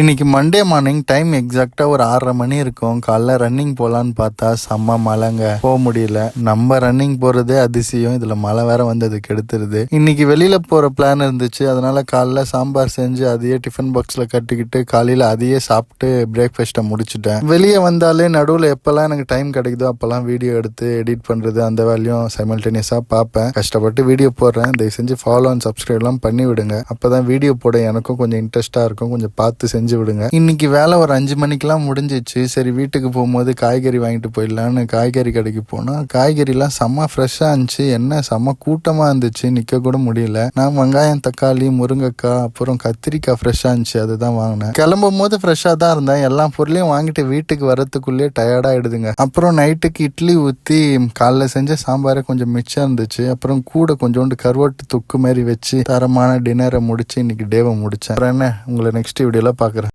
இன்னைக்கு Monday morning time எக்ஸாக்டா ஒரு ஆறரை மணி இருக்கும். காலைல ரன்னிங் போலான்னு பார்த்தா செம்ம மழைங்க. போக முடியல. நம்ம ரன்னிங் போறதே அதிசயம். இதுல மழை வேற வந்து அது கெடுத்துருது. இன்னைக்கு வெளியில போற பிளான் இருந்துச்சு. அதனால காலைல சாம்பார் செஞ்சு அதையே டிஃபன் பாக்ஸ்ல கட்டிக்கிட்டு காலையில அதையே சாப்பிட்டு பிரேக்ஃபாஸ்ட்டை முடிச்சுட்டேன். வெளியே வந்தாலே நடுவில் எப்பெல்லாம் எனக்கு டைம் கிடைக்குதோ அப்பெல்லாம் வீடியோ எடுத்து எடிட் பண்றது அந்த வேலையும் சைமல்டேனியஸா பார்ப்பேன். கஷ்டப்பட்டு வீடியோ போடுறேன். தயவு செஞ்சு ஃபாலோ அண்ட் சப்ஸ்கிரைப்லாம் பண்ணி விடுங்க அப்பதான் வீடியோ போட எனக்கும் கொஞ்சம் இன்ட்ரெஸ்டா இருக்கும். கொஞ்சம் பார்த்து செஞ்சு செஞ்சு விடுங்க. இன்னைக்கு வேலை ஒரு அஞ்சு மணிக்கெல்லாம் முடிஞ்சிச்சு. சரி வீட்டுக்கு போகும்போது காய்கறி வாங்கிட்டு போயிடலான்னு காய்கறி கடைக்கு போனா காய்கறிலாம் செம்ம ஃப்ரெஷ்ஷாக இருந்துச்சு. என்ன செம்ம கூட்டமாக இருந்துச்சு. நிற்க கூட முடியல. நான் வெங்காயம் தக்காளி முருங்கைக்காய் அப்புறம் கத்திரிக்காய் ஃப்ரெஷ்ஷாக இருந்துச்சு. அதுதான் வாங்கினேன். கிளம்பும் போது ஃப்ரெஷ்ஷாக தான் இருந்தேன். எல்லா பொருளையும் வாங்கிட்டு வீட்டுக்கு வரத்துக்குள்ளேயே டயர்டாகிடுதுங்க அப்புறம் நைட்டுக்கு இட்லி ஊற்றி காலைல செஞ்ச சாம்பாரை கொஞ்சம் மிச்சம் இருந்துச்சு. அப்புறம் கூட கொஞ்சோண்டு கருவாட்டு தொக்கு மாதிரி வச்சு தரமான டின்னரை முடிச்சு இன்னைக்கு டேவை முடிச்சேன். அப்புறம் என்ன? உங்களை நெக்ஸ்ட் வீடியோவில் பார்க்குறேன்